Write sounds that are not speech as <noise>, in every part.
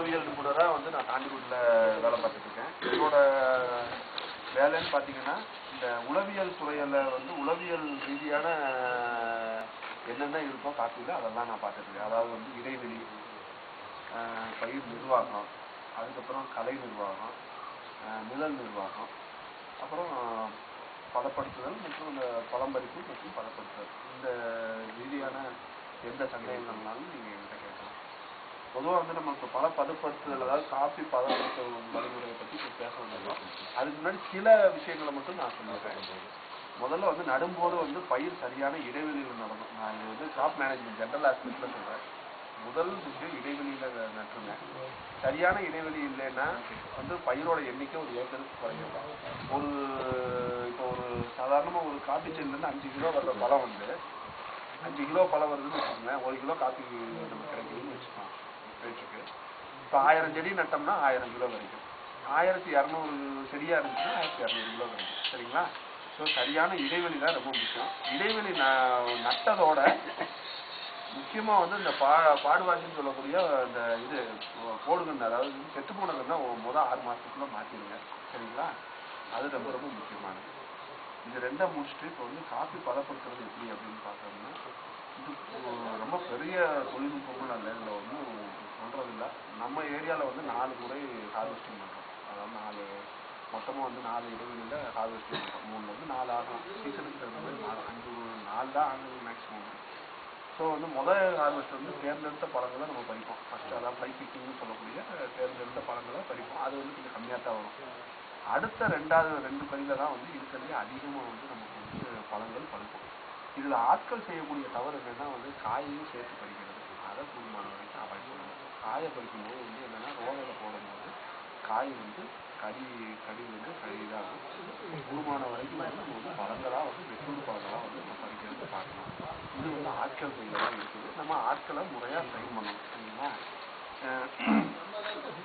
உளவியல் நிபுணராக வந்து நான் தாண்டிக்குடியில் வேலை பார்த்துட்ருக்கேன். என்னோட வேலைன்னு பார்த்தீங்கன்னா இந்த உளவியல் துறையில் வந்து உளவியல் ரீதியான என்னென்ன இருக்கோ காப்பியில் அதெல்லாம் நான் பார்த்துட்ருக்கேன். அதாவது வந்து இடைவெளி பயிர் நிர்வாகம் அதுக்கப்புறம் கலை நிர்வாகம் நிழல் நிர்வாகம் அப்புறம் பதப்படுத்துதல் மற்றும் இந்த பழம்பறிப்பு மற்றும் பதப்படுத்துதல். இந்த ரீதியான எந்த சந்தேகங்கள்னாலும் நீங்கள் என்கிட்ட பொதுவாக வந்து நமக்கு பல பதப்படுத்துதல் அதாவது காஃபி பதப்படுத்துதல் வழிமுறையை பற்றி இப்போ பேச வந்துடலாம் அதுக்கு முன்னாடி சில விஷயங்களை மட்டும் நான் சொல்லிடுறேன் முதல்ல வந்து நடும்போது வந்து பயிர் சரியான இடைவெளியில் நடணும் நான் இது வந்து கிராப் மேனேஜ்மெண்ட் ஜென்ரல் ஆஸ்பெக்டில் சொல்கிறேன் முதல் விஷயம் இடைவெளியில் நட்டுருங்க. சரியான இடைவெளி இல்லைன்னா வந்து பயிரோட எண்ணிக்கை ஒரு ஏக்கருக்கு குறையும். ஒரு இப்போ ஒரு சாதாரணமாக ஒரு காப்பி செடியிலேருந்து அஞ்சு கிலோ வர்ற பழம் வந்து அஞ்சு கிலோ பழம் வருதுன்னு வச்சுக்கோங்களேன். ஒரு கிலோ காப்பி நமக்கு கிடைக்குதுன்னு வச்சுக்கோங்க. போயிட்டுருக்கு இப்போ ஆயிரம் செடி நட்டோம்னா ஆயிரம் கிலோ வரைக்கும். ஆயிரத்தி இரநூறு செடியாக இருந்துச்சுன்னா ஆயிரத்தி இரநூறு கிலோ வரைக்கும். சரிங்களா? ஸோ சரியான இடைவெளி தான் ரொம்ப முக்கியம். இடைவெளி ந நட்டதோட முக்கியமாக வந்து இந்த பா பாடுவாசின்னு சொல்லக்கூடிய இந்த இது போடுகன்று அதாவது செத்து போனதுன்னா முதல் ஆறு மாதத்துக்குள்ளே மாற்றிடுங்க சரிங்களா? அது ரொம்ப ரொம்ப முக்கியமானது. இது ரெண்டை முடிச்சுட்டு இப்போ வந்து காஃபி பதப்படுத்துறது எப்படி அப்படின்னு பார்த்தோம்னா இது ரொம்ப பெரிய தொழில்நுட்பமும் இல்லை இதில் வந்து சொல்றது நம்ம ஏரியாவில் வந்து நாலு முறை ஹார்வெஸ்டிங் பண்ணுறோம் அதாவது நாலு மொத்தமாக வந்து நாலு இடைவெளியில் ஹார்வெஸ்டிங் பண்ணுறோம் மூணுலேருந்து நாலு ஆகும். சீசனுக்கு தகுந்த மாதிரி நாலு அஞ்சு நாலு தான் ஆகுது மேக்ஸிமம் ஸோ வந்து முதல் ஹார்வெஸ்ட் வந்து தேர்ந்தெடுத்த பழங்களை நம்ம பறிப்போம். ஃபஸ்ட்டு அதான் ஃப்ளை பிக்கிங்னு சொல்லக்கூடிய தேர்ந்தெடுத்த பழங்களை பறிப்போம். அது வந்து கொஞ்சம் கம்மியாக தான் வரும். அடுத்த ரெண்டாவது ரெண்டு பயில தான் வந்து இருக்கிறதுலே அதிகமாக வந்து நமக்கு வந்து பழங்கள் பறிப்போம். இதில் ஆட்கள் செய்யக்கூடிய தவறு என்னன்னா வந்து காயையும் சேர்த்து பறிக்கிறது. அதை கூடுமான வரைக்கும் அவாய்ட் பண்ணணும். காயை பறிக்கும்போது வந்து என்னென்னா ரோலையில் போடும்போது காய் வந்து கடி கடி வந்து கடி இதாகும் கூடுமான வரைக்கும் வந்து நம்ம வந்து பழங்களாக வந்து வெற்றூர் பழங்களாக வந்து நம்ம பறிக்கிறது பார்க்கணும் இது வந்து ஆட்கள் கையில் தான் இருக்குது. நம்ம ஆட்களை முறையாக ட்ரைன் பண்ணணும் சரிங்களா?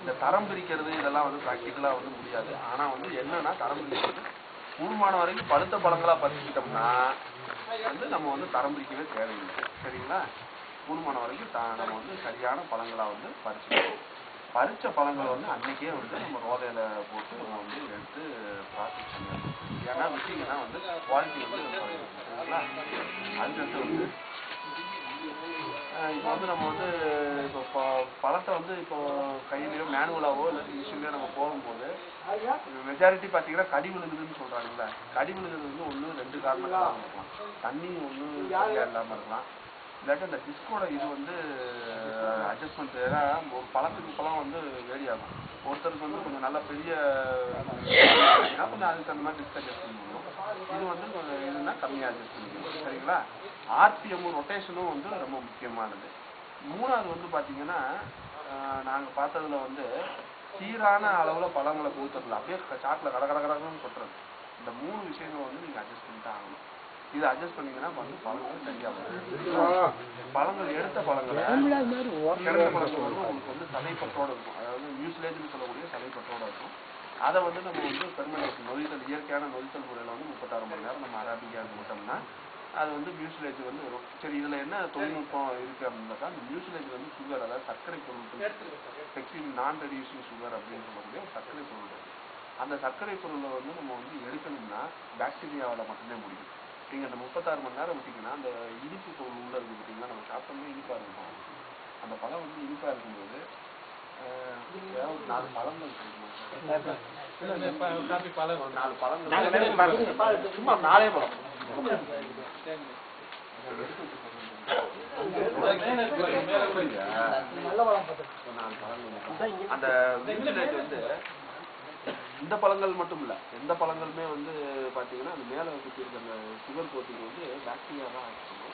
இந்த தரம் பிரிக்கிறது இதெல்லாம் வந்து ப்ராக்டிக்கலாக வந்து முடியாது. ஆனால் வந்து என்னன்னா தரம் பிரிக்கிறது கூடுமான வரைக்கும் பழுத்த பழங்களாக பறிச்சுக்கிட்டோம்னா வந்து நம்ம வந்து தரம் பிரிக்கவே தேவையில்லை சரிங்களா? கூடுமான வரைக்கும் நம்ம வந்து சரியான பழங்களாக வந்து பறிச்சுக்கணும். பறித்த பழங்களை வந்து அன்னைக்கே வந்து நம்ம ரோதையில் போட்டு நம்ம வந்து எடுத்து ப்ராசஸ் பண்ணணும். ஏன்னா விட்டீங்கன்னா வந்து குவாலிட்டி வந்து குறையும். சரிங்களா? அதுக்கடுத்து வந்து இப்போ வந்து நம்ம வந்து இப்போ பழத்தை வந்து இப்போ கையிலையோ மேனுவலாவோ இல்லை மிஷின்லையோ நம்ம போகும்போது மெஜாரிட்டி பார்த்தீங்கன்னா கடி விழுகுதுன்னு சொல்கிறாங்களே கடி விழுகுது வந்து ஒன்று ரெண்டு காரணங்களாக இருக்கலாம். தண்ணி ஒன்று சரியாக இல்லாமல் இருக்கலாம். இல்லாட்டி அந்த டிஸ்கோட இது வந்து அட்ஜஸ்ட்மெண்ட் ஏன்னா ஒரு பழத்துக்கு பழம் வந்து வேரி ஆகும். ஒருத்தருக்கு வந்து கொஞ்சம் நல்ல பெரிய கொஞ்சம் அதுக்கு தகுந்த மாதிரி டிஸ்க் அட்ஜஸ்ட் பண்ண முடியும். இது வந்து கொஞ்சம் இதுனா கம்மியாக அட்ஜஸ்ட் பண்ணிக்கணும் சரிங்களா? ஆர்பிஎம்மும் ரொட்டேஷனும் வந்து ரொம்ப முக்கியமானது. மூணாவது வந்து பார்த்தீங்கன்னா நாங்கள் பார்த்ததுல வந்து சீரான அளவில் பழங்களை பூத்துறதுல அப்படியே சாட்டில் கட கட கொட்டுறது. இந்த மூணு விஷயங்கள் வந்து நீங்கள் அட்ஜஸ்ட் பண்ணிட்டு ஆகணும். இதை அட்ஜஸ்ட் பண்ணீங்கன்னா வந்து பழங்கள் சரியா வரும் பழங்கள் எடுத்த பழங்களை கிடைத்த பழங்கள் வந்து உங்களுக்கு வந்து சதைப்பற்றோட இருக்கும். அதாவது மியூசிலேஜ்னு சொல்லக்கூடிய சதைப்பற்றோட இருக்கும். அதை வந்து நம்ம வந்து பெர்மனன்ட் நொதித்தல் இயற்கையான நொதித்தல் முறையில் வந்து முப்பத்தாறு மணி நேரம் நம்ம அரபிக்காக விட்டோம்னா அது வந்து மியூசிலேஜ் வந்து வரும். சரி இதில் என்ன தொழில்நுட்பம் இருக்குது அப்படின்னாக்கா அந்த மியூசிலேஜ் வந்து சுகர் அதாவது சர்க்கரை பொருள் பெக்சின் நான் ரெடியூசிங் சுகர் அப்படின்னு சொல்லக்கூடிய சர்க்கரை பொருள். இருக்கு. அந்த சர்க்கரை பொருளை வந்து நம்ம வந்து எடுக்கணும்னா பாக்டீரியாவால் மட்டுமே முடியும். நீங்கள் அந்த முப்பத்தாறு மணி நேரம் விட்டீங்கன்னா அந்த இனிப்பு பொருள் உள்ள இருக்கு பார்த்தீங்கன்னா நம்ம சாப்பிட்டோம்னா இனிப்பாக இருக்கும். அந்த பழம் வந்து இனிப்பாக இருக்கும்போது ஒரு நாலு பழங்கள் கிடைக்கும்? நாலு பழங்கள். சும்மா நாலே பழம். அந்த வந்து இந்த பழங்கள் மட்டும் இல்லை எந்த பழங்களுமே வந்து பார்த்தீங்கன்னா அந்த மேலே சுற்றி இருக்க அந்த சுகர் கோட்டிங் வந்து பாக்டீரியா தான் ஆகிருக்கும்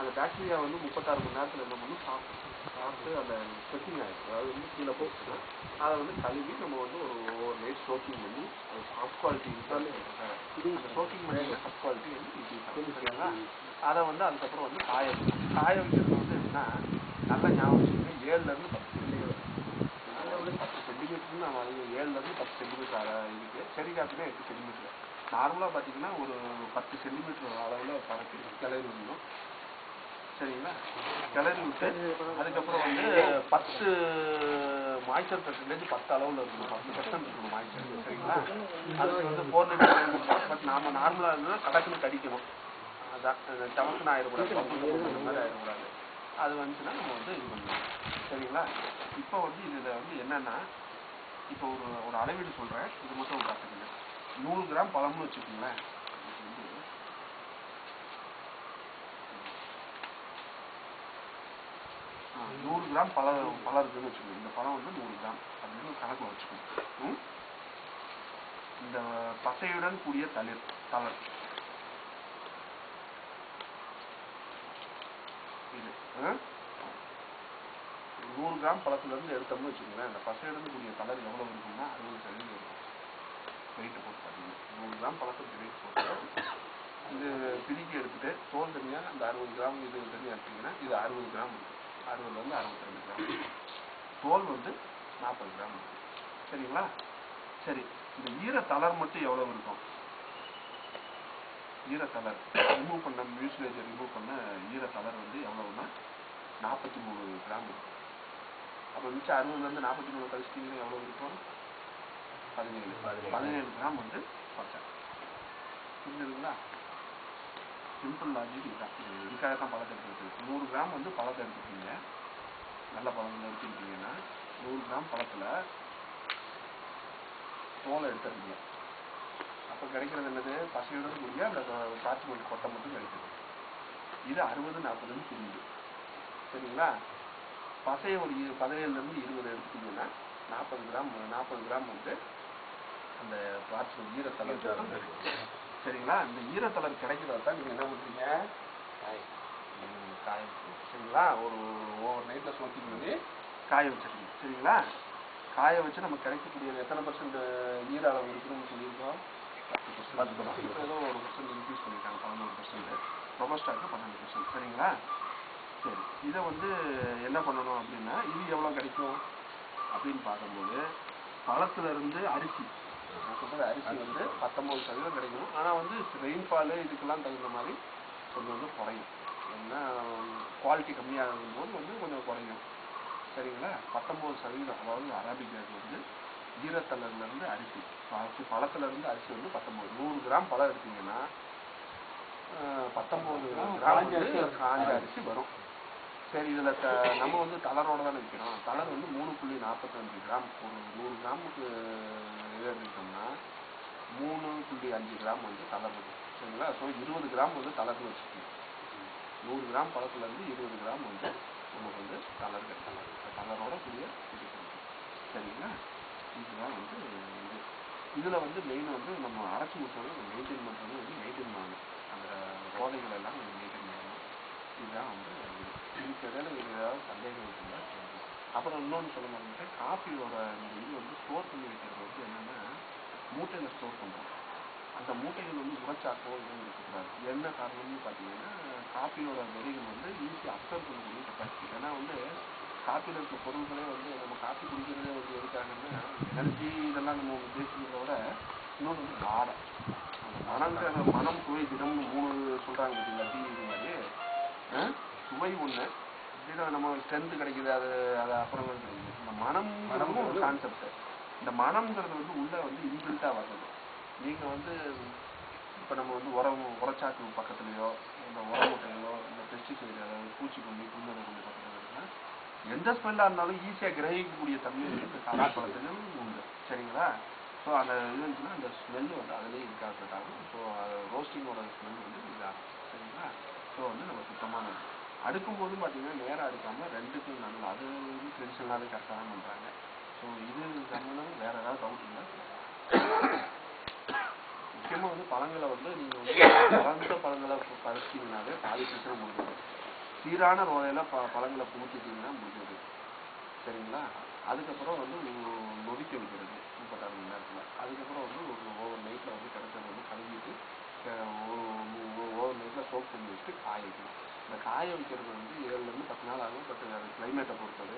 அந்த பாக்டீரியா வந்து முப்பத்தாறு மணி நேரத்தில் என்ன பண்ணும்? சாப்பிட்டு சாப்பிட்டு அந்த ஸ்ட்ரெச்சிங் ஆயிடும். அதாவது வந்து கீழே போச்சுன்னா அதை வந்து கழுவி நம்ம வந்து ஒரு ஓவர் நைட் ஸ்டோக்கிங் பண்ணி அது ஃபஸ்ட் குவாலிட்டி இருந்தாலே இது ஸ்டோக்கிங் பண்ணி ஃபஸ்ட் குவாலிட்டி வந்து இது சரிங்களா? அதை வந்து அதுக்கப்புறம் வந்து காய வைக்கணும். காய வைக்கிறது வந்து என்னன்னா நல்லா ஞாபகம் ஏழுலேருந்து பத்து இருந்து சென்டிமீட்டர் சென்டிமீட்டர்னு நம்ம அதிகம் ஏழுல இருந்து பத்து சென்டிமீட்டர் இருக்குது செடி காப்பினா எட்டு சென்டிமீட்டர். நார்மலாக பார்த்தீங்கன்னா ஒரு பத்து சென்டிமீட்டர் அளவில் பறக்கு கிளறி விடணும். சரிங்களா? கிளறி விட்டு அதுக்கப்புறம் வந்து பத்து மாய்ச்சர் பர்சன்டேஜ் பத்து அளவில் இருக்கணும். பத்து பர்சன்ட் இருக்கணும் மாய்ச்சர் சரிங்களா? அதுக்கு வந்து ஃபோர் லிட்டர் பட் நாம நார்மலாக இருந்தால் கடக்குன்னு கடிக்கணும். அதான். இந்த ஆயிடக்கூடாது. அந்த மாதிரி ஆயிடக்கூடாது. அது வந்துச்சுன்னா நம்ம வந்து இது பண்ணுவோம் சரிங்களா? இப்போ வந்து இதில் வந்து என்னன்னா இப்போ ஒரு ஒரு அளவீடு சொல்கிறேன் இது மட்டும் பார்த்துக்கங்க நூறு கிராம் பழம்னு வச்சுக்கோங்களேன். இது வந்து நூறு கிராம் பழ பழம் இருக்குதுன்னு வச்சுக்கோங்க. இந்த பழம் வந்து நூறு கிராம் அப்படின்னு ஒரு கணக்கு வச்சுக்கோங்க. ம்? இந்த பசையுடன் கூடிய தளிர் தளர் இது ஆ? நூறு கிராம் பழத்துலேருந்து எடுத்தோம்னு வச்சுக்கோங்களேன் அந்த பசையுடன் கூடிய கலர் எவ்வளோ இருக்கும்னா அறுபது சதவீதம் இருக்கும் வெயிட் போட்டு பார்த்தீங்கன்னா நூறு கிராம் பழத்துக்கு வெயிட் போட்டு இது பிரிக்கி எடுத்துகிட்டு தோல் தனியாக அந்த அறுபது கிராம் இது தனியாக எடுத்தீங்கன்னா இது அறுபது கிராம் இருக்கும் அறுபதுலேருந்து அறுபத்தி ரெண்டு கிராம். தோல் வந்து நாற்பது கிராம் இருக்கும் சரிங்களா? சரி இந்த ஈர தளர் மட்டும் எவ்வளவு இருக்கும்? ஈர தளர். ரிமூவ் பண்ண மியூசிலேஜை ரிமூவ் பண்ண ஈர தளர் வந்து எவ்வளவுன்னா நாற்பத்தி மூணு கிராம் இருக்கும். அப்போ மிச்சம் அறுபதுலேருந்து நாற்பத்தி மூணு கழிச்சிட்டிங்கன்னா எவ்வளவு இருக்கும்? பதினேழு. பதினேழு. கிராம் வந்து பச்சை புரிஞ்சுதுங்களா சிம்பிள் லாஜிக் இதுதான். இது இதுக்காக தான் பழத்தை எடுத்துக்கிட்டு நூறு கிராம் வந்து பழத்தை எடுத்துக்கிட்டீங்க. நல்ல பழங்கள் எடுத்துக்கிட்டீங்கன்னா நூறு கிராம் பழத்தில் தோலை எடுத்துருங்க. அப்போ கிடைக்கிறது என்னது? பசையுடன் கூடிய அந்த சாட்சிமணி கொட்டை மட்டும் கிடைக்குது. இது அறுபது நாற்பதுன்னு புரியுது. சரிங்களா? பசையை ஒரு பதினேழுலேருந்து இருபது எடுத்துட்டீங்கன்னா நாற்பது கிராம் நாற்பது கிராம் வந்து அந்த பிளாஸ்டிக் ஈரத்தளர் சரிங்களா? இந்த ஈரத்தளர் கிடைக்கிறத தான் நீங்கள் என்ன பண்ணுறீங்க காய. சரிங்களா? ஒரு ஓவர் நைட்டில் சோத்திங் பண்ணி காய வச்சிருக்கீங்க. சரிங்களா? காய வச்சு நமக்கு கிடைக்கக்கூடியது எத்தனை பர்சன்ட் ஈர அளவு இருக்குன்னு சொல்லியிருக்கோம்? பத்து பர்சன்ட் ஏதோ ஒரு பர்சன்ட் இன்க்ரீஸ் பண்ணியிருக்காங்க பதினோரு பர்சன்ட் ரொபஸ்டாக்கு பன்னெண்டு பர்சன்ட் சரிங்களா? சரி இதை வந்து என்ன பண்ணணும் அப்படின்னா இது எவ்வளோ கிடைக்கும் அப்படின்னு பார்க்கும்போது பழத்துல இருந்து அரிசி நான் சொல்றது அரிசி வந்து பத்தொம்பது சதவீதம் கிடைக்கும். ஆனால் வந்து ரெயின்ஃபாலு இதுக்கெல்லாம் தகுந்த மாதிரி கொஞ்சம் வந்து குறையும். ஏன்னா குவாலிட்டி கம்மியாகும் போது வந்து கொஞ்சம் குறையும். சரிங்களா? பத்தொம்பது சதவீதம் அதாவது அரபிக் வந்து ஈரத்தலர்லேருந்து அரிசி. அரிசி பழத்துலேருந்து அரிசி வந்து பத்தொம்பது நூறு கிராம் பழம் எடுத்தீங்கன்னா பத்தொம்பது கிராம் காஞ்ச அரிசி வரும். சரி இதில் த நம்ம வந்து தளரோட தானே விற்கிறோம் தளர் வந்து மூணு புள்ளி நாற்பத்தஞ்சு கிராம் ஒரு நூறு கிராமுக்கு இது எடுத்துக்கிட்டோம்னா மூணு புள்ளி அஞ்சு கிராம் வந்து தளர் சரிங்களா? ஸோ இருபது கிராம் வந்து தளர்னு வச்சுக்கணும் நூறு கிராம் பழத்துலேருந்து இருபது கிராம் வந்து நமக்கு வந்து தளர் தளர் தளரோட கூடிய இது சரிங்களா? இதுதான் வந்து இது. இதில் வந்து மெயின் வந்து நம்ம அரைச்சி முடிச்சோன்னா மெயின்டைன் பண்ணுறது வந்து மெயின்டைன் பண்ணணும். அந்த ரோதைகள் எல்லாம் மெயின்டைன் பண்ணணும். இதுதான் வந்து இது. ஏதாவது சந்தேகம் இருக்குன்னா அப்புறம் இன்னொன்று சொல்ல மாட்டேன் காஃபியோட இந்த இது வந்து ஸ்டோர் பண்ணி வைக்கிறது வந்து என்னென்னா மூட்டையில் ஸ்டோர் பண்ணுறோம் அந்த மூட்டைகள் வந்து உரைச்சாக்கோ எதுவும் இருக்கக்கூடாது. என்ன காரணம்னு பார்த்தீங்கன்னா காஃபியோட விதைகள் வந்து ஈஸியாக அப்சர்வ் பண்ணக்கூடிய கெப்பாசிட்டி ஏன்னா வந்து காஃபியில் இருக்க பொருட்களே வந்து நம்ம காஃபி குடிக்கிறதே வந்து எதுக்காகன்னா எனர்ஜி இதெல்லாம் நம்ம பேசுகிறத விட இன்னொன்று வந்து வாடை. அந்த மனங்கிற மனம் சுவை தினம்னு மூணு சொல்கிறாங்க பார்த்தீங்களா டீ இது மாதிரி சுவை ஒன்று தினம் நம்ம ஸ்ட்ரென்த் கிடைக்குது அது அது அப்புறம் கிடைக்குது இந்த மனம்ங்கிறது ஒரு கான்செப்ட் இந்த மனம்ங்கிறது வந்து உள்ள வந்து இன்பில்ட்டாக வர்றது. நீங்கள் வந்து இப்போ நம்ம வந்து உரம் உரச்சாக்கு பக்கத்துலையோ இந்த உரமுட்டையோ இந்த பெஸ்டிசைடு அதாவது பூச்சிக்கொல்லி புண்ணு கொல்லி பக்கத்தில் இருக்குன்னா எந்த ஸ்மெல்லாக இருந்தாலும் ஈஸியாக கிரகிக்கக்கூடிய தன்மை இந்த கலாப்பழத்திலும் உண்டு. சரிங்களா? ஸோ அந்த இது இருந்துச்சுன்னா அந்த ஸ்மெல் வந்து அதிலே இருக்காது ஆகும் ஸோ ரோஸ்டிங்கோட ஸ்மெல் வந்து இதாகும். சரிங்களா? ஸோ வந்து நம்ம சுத்தமானது அடுக்கும் போதும் பார்த்தீங்கன்னா நேராக அடுக்காமல் ரெண்டுக்கும் நல்ல அது வந்து ட்ரெடிஷ்னலாகவே கரெக்டாக தான் பண்ணுறாங்க ஸோ இது சம்மந்தம் வேறு ஏதாவது டவுட் இல்லை முக்கியமாக வந்து பழங்களை வந்து நீங்கள் வந்து வளர்ந்த பழங்களை பறிச்சிங்கனாவே பாதி பிரச்சனை முடிஞ்சது சீரான ரோதையில் ப பழங்களை புகுத்திட்டீங்கன்னா முடிஞ்சது. சரிங்களா? அதுக்கப்புறம் வந்து நீங்கள் நொதிக்க வைக்கிறது முப்பத்தாறு மணி நேரத்தில். அதுக்கப்புறம் வந்து ஒரு ஓவர் நைட்டில் வந்து கிடச்சது வந்து கழுவிட்டு ஓவர் நைட்டில் சோப் பண்ணி வச்சுட்டு காய வைக்கணும். இந்த காய வைக்கிறது வந்து ஏழுலேருந்து பத்து நாள் ஆகும். பட் அது கிளைமேட்டை பொறுத்தது.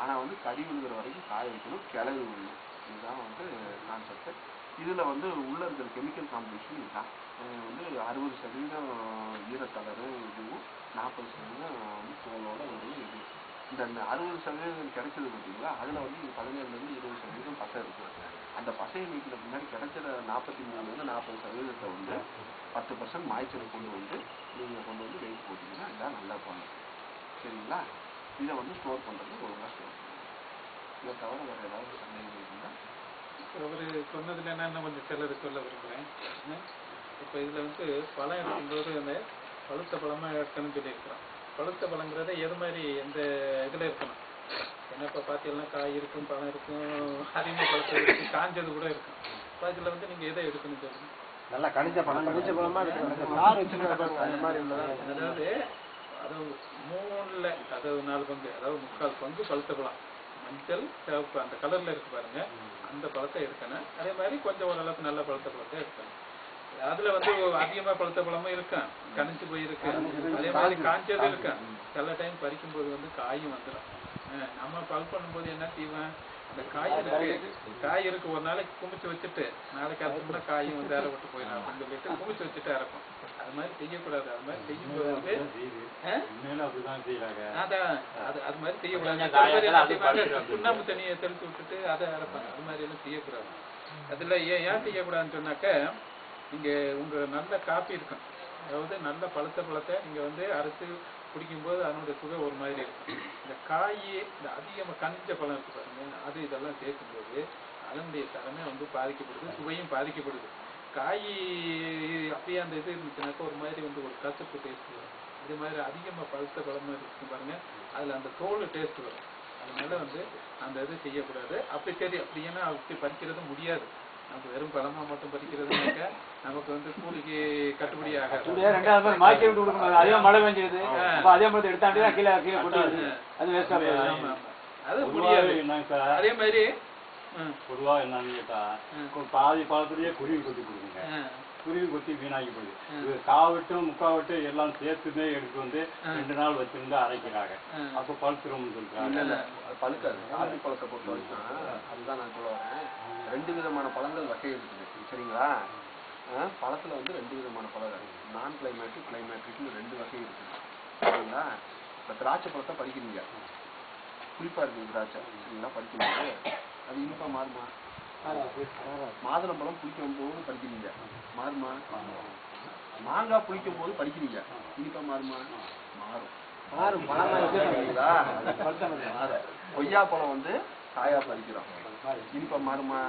ஆனால் வந்து கடி விழுகிற வரைக்கும் காய வைக்கணும். கிளறி விடணும் இதுதான் வந்து கான்செப்ட் இதில் வந்து உள்ள இருக்கிற கெமிக்கல் காம்பினேஷன் இதுதான். வந்து அறுபது சதவீதம் ஈரக்கலரு இதுவும் நாற்பது சதவீதம் வந்து தோலோட ஒரு இது. இந்த அறுபது சதவீதம் கிடைச்சது பார்த்தீங்களா? அதில் வந்து பதினேழுலேருந்து இருபது சதவீதம் பசை இருக்கு. அந்த பசை நீக்கிற முன்னாடி கிடைச்ச நாற்பத்தி மூணுலேருந்து நாற்பது சதவீதத்தை வந்து பத்து பர்சன்ட் மாய்ச்சலை கொண்டு வந்து நீங்கள் கொண்டு வந்து வெயிட் போட்டிங்கன்னா இதான் நல்லா பண்ணும். சரிங்களா? இதை வந்து ஸ்டோர் பண்ணுறது ஒழுங்காக ஸ்டோர் பண்ணுங்க. இதை தவிர வேறு ஏதாவது சந்தேகம் இருந்தால் அவர் சொன்னதில் என்னென்ன கொஞ்சம் சிலர் சொல்ல விரும்புகிறேன் இப்போ இதில் வந்து பழம் எடுக்கும்போது அந்த பழுத்த பழமாக எடுக்கணும்னு சொல்லியிருக்கிறோம் பழுத்த பழங்கிறத எது மாதிரி எந்த இதில் இருக்கணும் ஏன்னா இப்போ பார்த்தீங்கன்னா காய் இருக்கும் பழம் இருக்கும் அதிகமாக பழுத்தது இருக்கும் காஞ்சது கூட இருக்கும். இப்போ இதில் வந்து நீங்கள் எதை எடுக்கணும் சொல்லுங்க நல்லா கணிச்ச பழம் கணிச்ச பழமா இருக்கு யார் வச்சிருக்காங்க அந்த மாதிரி உள்ளதா அதாவது அதாவது மூணுல அதாவது நாலு பங்கு அதாவது முக்கால் பங்கு பழுத்த பழம். மஞ்சள் சிவப்பு அந்த கலர்ல இருக்கு பாருங்க. அந்த பழத்தை எடுக்கணும். அதே மாதிரி கொஞ்சம் ஓரளவுக்கு நல்ல பழுத்த பழத்தை எடுக்கணும். அதுல வந்து அதிகமா பழுத்த பழமும் இருக்கும் கணிச்சு போயிருக்கு. அதே மாதிரி காஞ்சதும் இருக்கும் சில டைம் பறிக்கும் போது வந்து காயும் வந்துடும் நம்ம பல் பண்ணும்போது என்ன செய்வேன்? அந்த காய் இருக்கு. காய் இருக்கு ஒரு நாளைக்கு குமிச்சு வச்சுட்டு நாளைக்கு அரைச்சோம்னா காயும் வந்து அரை விட்டு போயிடும் அப்படின்னு சொல்லிட்டு குமிச்சு வச்சுட்டு அரைப்போம் அது மாதிரி செய்யக்கூடாது. அது மாதிரி செய்யும்போது அதான். அது அது மாதிரி செய்யக்கூடாது அது சுண்ணாம்பு தண்ணியை தெளிச்சு விட்டுட்டு அதை அரைப்பாங்க. அது மாதிரி எல்லாம் செய்யக்கூடாது. அதுல ஏன் ஏன் செய்யக்கூடாதுன்னு சொன்னாக்க நீங்க உங்க நல்ல காப்பி இருக்கும். அதாவது நல்ல பழுத்த பழத்தை நீங்க வந்து அரைச்சு குடிக்கும்போது அதனுடைய சுவை ஒரு மாதிரி இருக்கும். இந்த காய் இந்த அதிகமாக கனிஞ்ச பழம் இருக்கு பாருங்க அது இதெல்லாம் சேர்க்கும்போது அதனுடைய தரமே வந்து பாதிக்கப்படுது சுவையும் பாதிக்கப்படுது. காய் அப்படியே அந்த இது இருந்துச்சுனாக்கா ஒரு மாதிரி வந்து ஒரு கசப்பு டேஸ்ட் வரும். இது மாதிரி அதிகமாக பழுத்த பழமாக இருக்கு பாருங்க அதில் அந்த தோல் டேஸ்ட் வரும். அதனால வந்து அந்த இது செய்யக்கூடாது. அப்படி சரி அப்படி ஏன்னா அப்படி பறிக்கிறது முடியாது. நம்ம வெறும் பழமா மட்டும் பறிக்கிறதுனாக்க நமக்கு வந்து கூலிக்கு கட்டுப்படி ஆகாது. ரெண்டாவது பேர் மாற்றி விட்டு கொடுக்கணும் அதிகமா மழை பெஞ்சது அப்ப அதே மாதிரி எடுத்தாண்டி கீழே கீழே கொட்டி அது. வேஸ்டா ஆமா. அது முடியாது என்னங்க சார்? அதே மாதிரி ம், பொதுவா என்னன்னு கேட்டா பாதி பழத்துலயே குருவி கொத்தி கொடுக்குங்க குருவி கொத்தி வீணாகி போகுது. ம். இது காவட்டும் முக்காவட்டும் எல்லாம் சேர்த்துமே எடுத்து வந்து. ரெண்டு நாள் வச்சிருந்து அரைக்கிறாங்க. அப்ப பழுத்துரும்னு சொல்றாங்க. இல்ல அது பழுக்காது. ஆப்பி பழத்தை பொறுத்த வரைக்கும் அதுதான் நான் சொல்ல வரேன். ரெண்டு விதமான பழங்கள் வகை இருக்குது. சரிங்களா? பழத்துல வந்து ரெண்டு விதமான பழம் இருக்கு நான் கிளைமேட்டிக் கிளைமேட்டிக்னு ரெண்டு வகை இருக்குது. சரிங்களா? இப்போ திராட்சை பழத்தை பறிக்கிறீங்க புளிப்பா இருக்குது திராட்சை. சரிங்களா? பறிக்கும்போது அது இனிப்பா மாறுமா? மாதுளம்பழம் புளிக்கும் போது பறிக்கிறீங்க மாறுமா மாங்காய் புளிக்கும் போது பறிக்கிறீங்க இனிப்பா மாறுமா மாறும் மாறும் பழமா? மாறும். கொய்யா பழம் வந்து காயா பறிக்கிறோம் இனிப்பா மாறுமா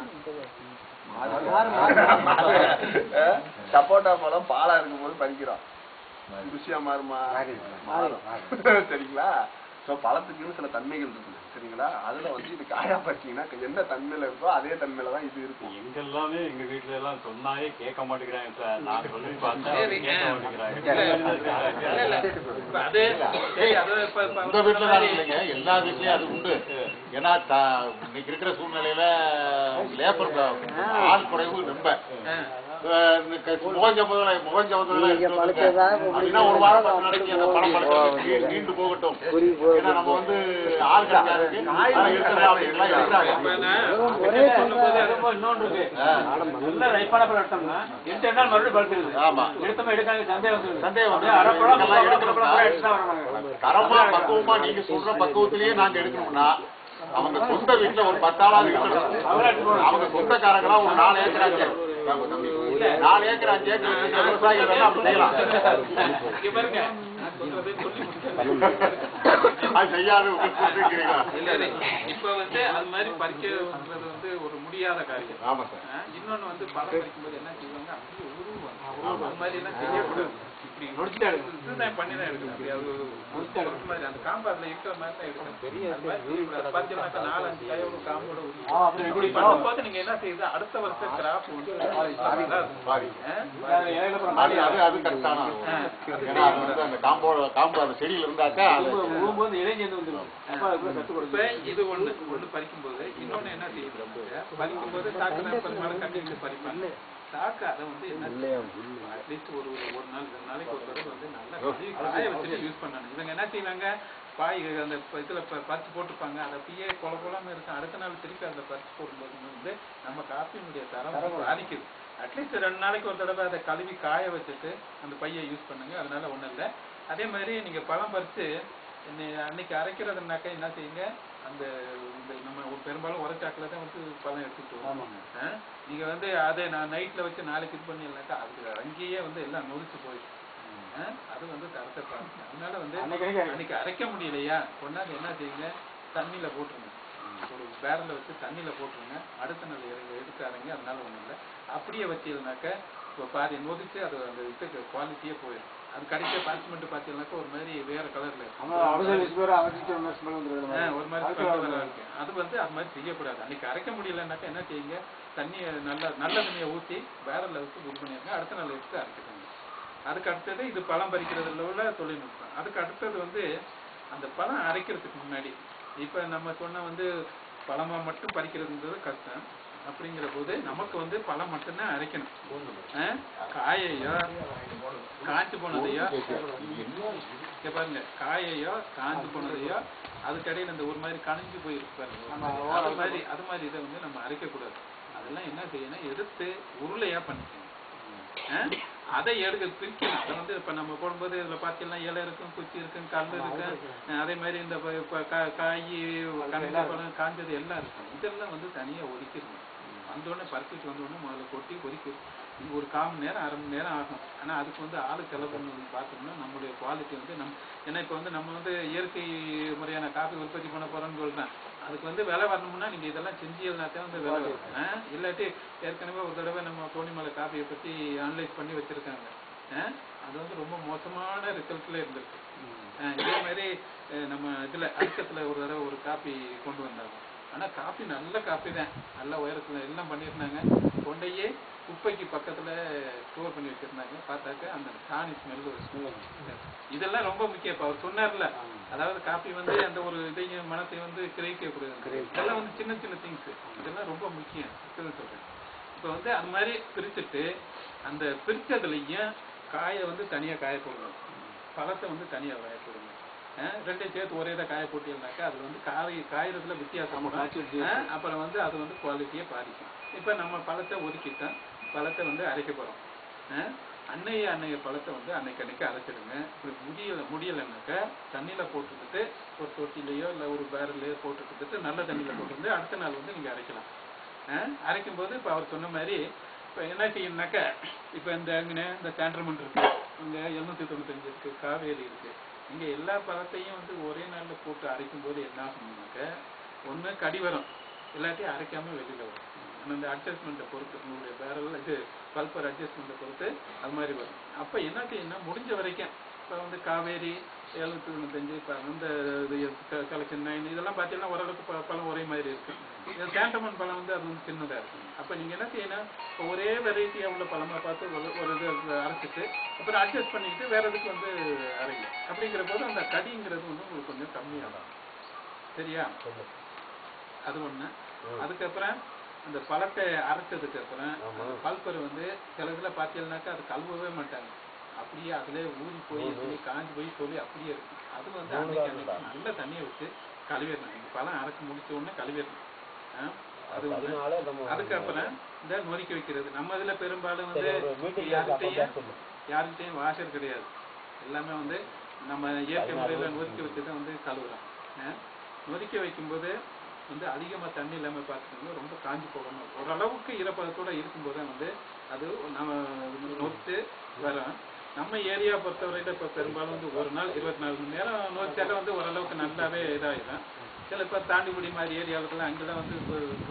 சப்போட்டா பழம் பாலா இருக்கும்போது பறிக்கிறோம் ருசியா மாறுமா மாறும் சரிங்களா ஸோ பழத்துக்குன்னு சில தன்மைகள் இருக்குது சரிங்களா? அதுல வந்து இது காயா பறிச்சீங்கன்னா என்ன தன்மையில இருக்கோ அதே தன்மையில தான் இது இருக்கும். எங்க எல்லாமே எங்க வீட்டுல எல்லாம் சொன்னாலே கேட்க மாட்டேங்கிறாங்க சார். நான் சொல்லி <laughs> பார்த்தா சரி, கேட்க ஆ. மாட்டேங்கிறாங்க. இல்ல, இல்ல. இப்ப அது சரி, அது இப்ப- இப்ப உங்க வீட்டுல தான் இல்லைங்க. எல்லா வீட்லயும் அது உண்டு. ஏன்னா இன்னைக்கு இருக்கிற சூழ்நிலையில லேபர் ஆள் குறைவு ரொம்ப. முகஞ்ச ஒரு வாரம் பத்து அந்த பணம் படுத்து நீண்டு போகட்டும் ஏன்னா நம்ம வந்து ஆள் கிடைக்காதுக்கு இன்னொன்று எடுத்தோம்னா மறுபடியும் ஆமா. சந்தேகம் தரமா பக்குவமா நீங்க சொல்ற பக்குவத்திலேயே நாங்க எடுக்கணும்னா அவங்க சொந்த வீட்டுல ஒரு பத்தாளாவது அவங்க சொந்தக்காரங்களா ஒரு நாலு ஏக்கராச்சு நாலு ஏக்கர் அஞ்சு ஏக்கர் விவசாயிகள் அப்படி செய்யலாம். அது செய்யாது இப்ப வந்து அது மாதிரி பறிக்கிறது வந்து ஒரு முடியாத காரியம். ஆமா சார். இன்னொன்னு வந்து பழம் பறிக்கும்போது என்ன செய்வாங்க? அப்படியே உருவாங்க அது மாதிரி எல்லாம் செய்யக்கூடாது. இப்படி இதுதான் பண்ணி தான் எடுக்கணும் அப்படி அது மாதிரி. அந்த காம்பாதுல இருக்கிற மாதிரி தான் எடுக்கணும் பெரிய அது மாதிரி செய்யக்கூடாது பறிச்சோம்னாக்கா நாலு அஞ்சு காயோட காம்போட இப்படி பண்ணும்போது நீங்க என்ன செய்யுது? அடுத்த வருஷம் கிராப் வந்து? அது அது கரெக்டான அந்த செடியில் இருந்தாக்கா அது வந்துடும் இது ஒண்ணு ஒண்ணு பறிக்கும்போது இன்னொன்னு என்ன செய்யுது பறிக்கும்போது மேல கட்டிட்டு பறிப்பாங்க. சாக்கு அதை வந்து என்ன அட்லீஸ்ட் ஒரு ஒரு ஒரு நாள் ரெண்டு நாளைக்கு ஒரு தடவை வந்து நல்லா கழுவி காய வச்சுட்டு யூஸ் பண்ணணும். இவங்க என்ன செய்வாங்க? பாய் அந்த இதுல பறிச்சு போட்டுப்பாங்க அதை அப்படியே கொல இருக்கும் அடுத்த நாள் திருப்பி அதில் பறிச்சு போடும்போது வந்து நம்ம காப்பியினுடைய தரம் பாதிக்குது அட்லீஸ்ட் ரெண்டு நாளைக்கு ஒரு தடவை அதை கழுவி காய வச்சுட்டு அந்த பையை யூஸ் பண்ணுங்க. அதனால ஒண்ணும் இல்லை. அதே மாதிரி நீங்க பழம் பறிச்சு இன்னை- அன்னைக்கு அரைக்கிறதுனாக்கா என்ன செய்யுங்க? அந்த இந்த நம்ம ஒரு பெரும்பாலும் உரைச்சாக்கில் தான் வந்து பழம் எடுத்துட்டு வருவோம். ஆ? நீங்க வந்து அதை நான் நைட்ல வச்சு நாளைக்கு இது பண்ணிடலாக்கா? அது அங்கேயே வந்து எல்லாம் நொறுச்சு போயிடும்? அது வந்து தரத்தை பாருங்க. அதனால வந்து அன்னைக்கு அரைக்க முடியலையா? கொண்டாந்து என்ன செய்யுங்க? தண்ணியில போட்டுருங்க. ஒரு பேரல வச்சு தண்ணியில போட்டுருங்க. அடுத்த நாள் எடுக்க எடுக்காதீங்க அதனால ஒண்ணும் இல்லை. அப்படியே வச்சீங்கன்னாக்க இப்போ பாதி நொதிச்சு அது அந்த இதுக்கு குவாலிட்டியே போயிடும். அது கடைசியாக பார்ச்மெண்ட் பார்த்தீங்கன்னாக்கா ஒரு மாதிரி வேற கலர்ல அவசிச்சு ஒரு மாதிரி இருக்கு அது வந்து அது மாதிரி செய்யக்கூடாது. அன்னைக்கு அரைக்க முடியலன்னாக்கா என்ன செய்யுங்க? தண்ணியை நல்ல நல்ல தண்ணியை ஊற்றி பேரல்ல வச்சு இது பண்ணிருங்க. அடுத்த நாள் எடுத்து அரைச்சிக்கோங்க அதுக்கு அடுத்தது இது பழம் பறிக்கிறதுல உள்ள தொழில்நுட்பம். அதுக்கு அடுத்தது வந்து அந்த பழம் அரைக்கிறதுக்கு முன்னாடி. இப்போ நம்ம சொன்ன வந்து பழமா மட்டும் பறிக்கிறதுன்றது கஷ்டம். அப்படிங்கிற போது நமக்கு வந்து பழம் மட்டும்தான் அரைக்கணும்? காயையோ காய்ச்சி போனதையோ இங்க பாருங்க காயையோ காஞ்சு போனதையோ அதுக்கடையில் இந்த ஒரு மாதிரி கணிஞ்சு போயிருக்கு பாருங்க. அது மாதிரி அது மாதிரி இதை வந்து நம்ம அரைக்கக்கூடாது. அதெல்லாம் என்ன செய்யணும்? எடுத்து உருளையா பண்ணிக்கணும்? அதை எடுக்க பிரிக்கணும் அதை வந்து இப்ப நம்ம போடும்போது இதுல பாத்தீங்கன்னா இலை இருக்கும் குச்சி இருக்கும் கல் இருக்கும். அதே மாதிரி இந்த காய் கணிஞ்ச பழம் காஞ்சது எல்லாம் இருக்கும். இதெல்லாம் வந்து தனியா ஒதுக்கிடணும். வந்த உடனே பறிச்சுட்டு வந்த உடனே முதல்ல கொட்டி கொதிக்க இங்க ஒரு கால் மணி நேரம் அரை மணி நேரம் ஆகும். ஆனா அதுக்கு வந்து ஆளு செலவு பண்ணணும் பார்த்தோம்னா நம்மளுடைய குவாலிட்டி வந்து நம் ஏன்னா இப்போ வந்து நம்ம வந்து இயற்கை முறையான காஃபி உற்பத்தி பண்ண போறோம்னு சொல்றேன். அதுக்கு வந்து விலை வரணும்னா நீங்க இதெல்லாம் செஞ்சீங்கன்னா தான் வந்து விலை வரும்? இல்லாட்டி ஏற்கனவே ஒரு தடவை நம்ம தோணிமலை காஃபியை பத்தி அனலைஸ் பண்ணி வச்சிருக்காங்க? அது வந்து ரொம்ப மோசமான ரிசல்ட்ல இருந்திருக்கு. இதே மாதிரி நம்ம இதுல அழுக்கத்துல ஒரு தடவை ஒரு காப்பி கொண்டு வந்தாங்க. ஆனா காப்பி நல்ல காப்பி தான். நல்ல உயரத்துல எல்லாம் பண்ணியிருந்தாங்க. கொண்டையே குப்பைக்கு பக்கத்துல ஸ்டோர் பண்ணி வச்சிருந்தாங்க. பார்த்தாக்க அந்த சாணி ஸ்மெல் இதெல்லாம் ரொம்ப முக்கியம். இப்ப அவர் சொன்னார்ல அதாவது காப்பி வந்து அந்த ஒரு இதையும் மனத்தை வந்து கிரகிக்க கூடாது. இதெல்லாம் வந்து சின்ன சின்ன திங்ஸ் இதெல்லாம் ரொம்ப முக்கியம். சொல்றேன். இப்போ வந்து அது மாதிரி பிரிச்சுட்டு அந்த பிரிச்சதுலயும் காயை வந்து தனியா காய போடணும் பழத்தை வந்து தனியா காய போடணும் ரெண்டையும் சேர்த்து ஒரே இதை காய போட்டீங்கன்னாக்கா அது வந்து காய் காயறதுல வித்தியாசம் அப்புறம் வந்து அது வந்து குவாலிட்டியை பாதிக்கும். இப்போ நம்ம பழத்தை ஒதுக்கிட்டோம் பழத்தை வந்து அரைக்க போறோம். அஹ் அன்னைய அன்னைய பழத்தை வந்து அன்னைக்கு அன்னைக்கு அரைச்சிடுங்க. இப்படி முடியல முடியலைன்னாக்கா தண்ணியில போட்டுக்கிட்டு ஒரு தொட்டிலையோ இல்லை ஒரு பேரலையோ போட்டுக்கிட்டு நல்ல தண்ணியில போட்டு அடுத்த நாள் வந்து நீங்க அரைக்கலாம். அரைக்கும் போது இப்போ அவர் சொன்ன மாதிரி இப்போ என்ன செய்யணும்னாக்கா இப்போ இந்த அங்கே இந்த சாண்டர்மெண்ட் இருக்கு இங்கே எழுநூத்தி தொண்ணூத்தஞ்சு இருக்கு காவேரி இருக்கு. இங்க எல்லா பழத்தையும் வந்து ஒரே நாள்ல போட்டு அரைக்கும் போது என்ன ஆகும்னாக்க ஒண்ணு கடிவரம். எல்லாத்தையும் அரைக்காம வெளியில வரும். அந்த இந்த அட்ஜஸ்ட்மெண்ட்டை பொறுத்து உங்களுடைய பேரல் இது பல்பர் அட்ஜஸ்ட்மெண்ட்டை பொறுத்து அது மாதிரி வரும். அப்ப என்ன செய்யணும் முடிஞ்ச வரைக்கும் இப்போ வந்து காவேரி எழுநூத்தி தொண்ணூத்தஞ்சு இப்போ இந்த கலெக்ஷன் நைன் இதெல்லாம் பார்த்தீங்கன்னா ஓரளவுக்கு பழம் ஒரே மாதிரி இருக்கும் இந்த சாண்டமன் பழம் வந்து அது வந்து சின்னதாக இருக்கும் அப்போ நீங்கள் என்ன செய்யணும்? ஒரே வெரைட்டியாக உள்ள பழமா பார்த்து ஒரு ஒரு இது அரைச்சிட்டு அப்புறம் அட்ஜஸ்ட் பண்ணிக்கிட்டு வேற இதுக்கு வந்து அரைங்க அப்படிங்கிற போது அந்த கடிங்கிறது வந்து உங்களுக்கு கொஞ்சம் கம்மியாகும் சரியா? அது ஒண்ணு. அதுக்கப்புறம் அந்த பழத்தை அரைச்சதுக்கு அப்புறம் பல்பர் வந்து சில இதுல பார்த்தீங்கன்னாக்கா அது கழுவவே மாட்டாங்க. அப்படியே அதுல ஊறி போய் அப்படியே காஞ்சு போய் சொல்லி அப்படியே இருக்கும் அது வந்து அன்னைக்கு அன்னைக்கு நல்ல தண்ணியை விட்டு கழுவிடணும். இந்த பழம் அரைச்சு முடிச்ச உடனே கழுவிடணும்? அது அதுக்கப்புறம் இந்த நொறுக்கி வைக்கிறது. நம்ம இதுல பெரும்பாலும் வந்து யார்கிட்டயும் யார்கிட்டயும் வாஷர் கிடையாது. எல்லாமே வந்து நம்ம இயற்கை முறையில நொறுக்கி வச்சு தான் வந்து கழுவுறோம்? நொறுக்கி வைக்கும்போது வந்து அதிகமா தண்ணி இல்லாம பார்த்துக்கோங்க ரொம்ப காஞ்சி போகணும் ஓரளவுக்கு ஈரப்பதத்தோட இருக்கும்போது தான் வந்து அது நம்ம நொறுத்து வரும். நம்ம ஏரியா பொறுத்தவரையில இப்போ பெரும்பாலும் வந்து ஒரு நாள் இருபத்தி நாலு மணி நேரம் நோச்சாக்க வந்து ஓரளவுக்கு நல்லாவே இதாகிடும் சில இப்போ தாண்டிக்குடி மாதிரி ஏரியாவுக்குலாம் அங்கெல்லாம் வந்து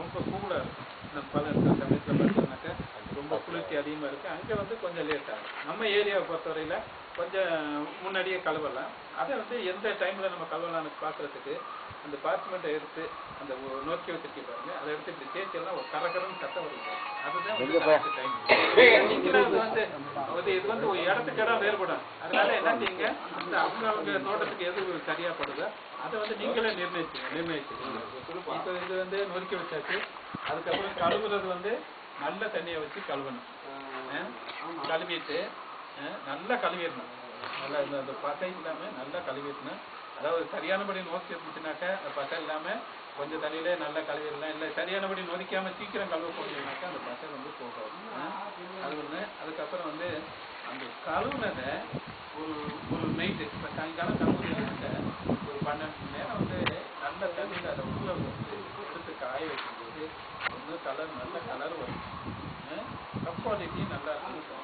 ரொம்ப கூலாக இருக்கும். பல சமயத்தில் பார்த்தீங்கன்னாக்கா ரொம்ப குளிர்ச்சி அதிகமாக இருக்குது அங்கே வந்து கொஞ்சம் லேட் ஆகும். நம்ம ஏரியாவை பொறுத்தவரையில் கொஞ்சம் முன்னாடியே கழுவலாம். அதை வந்து எந்த டைமில் நம்ம கழுவலாம்னு பார்க்கறதுக்கு அந்த பார்ச்மெண்ட்டை எடுத்து அந்த நோக்கி வச்சிருக்கீங்க பாருங்க. அதை எடுத்து இப்படி தேய்ச்சி எல்லாம் ஒரு கரகரன்னு சத்தம் பாருங்க. அதுதான் வந்து இது வந்து ஒரு இடத்துக்கு இடம் வேறுபடும். அதனால என்ன செய்யுங்க அந்த அவங்க அவங்க தோட்டத்துக்கு எது சரியா படுதோ அதை வந்து நீங்களே நிர்ணயிச்சு நிர்ணயிச்சுக்கோங்க இப்போ இது வந்து நொறுக்கி வச்சாச்சு. அதுக்கப்புறம் கழுவுறது வந்து நல்ல தண்ணியை வச்சு கழுவணும்? கழுவிட்டு நல்லா கழுவிடணும். நல்லா இந்த அந்த பசை இல்லாம நல்லா கழுவிடணும். அதாவது சரியானபடி நோக்கி இருந்துச்சுனாக்கா அந்த பசை இல்லாம கொஞ்சம் தண்ணியிலே நல்ல கழுவிடலாம். இல்லை சரியானபடி நொதிக்காம சீக்கிரம் கழுவ போட்டீங்கன்னாக்கா அந்த பசை வந்து போகும் அது ஒண்ணு. அதுக்கப்புறம் வந்து அந்த கழுவுனதை ஒரு ஒரு நைட்டு இப்போ சாயங்காலம் கல்லூரினாக்க ஒரு பன்னெண்டு மணி நேரம் வந்து நல்ல தண்ணியில் அதை உள்ள வந்து எடுத்து காய வைக்கும்போது ஒன்று கலர் நல்ல கலர் வரும். கப் குவாலிட்டி நல்லா இருக்கும்.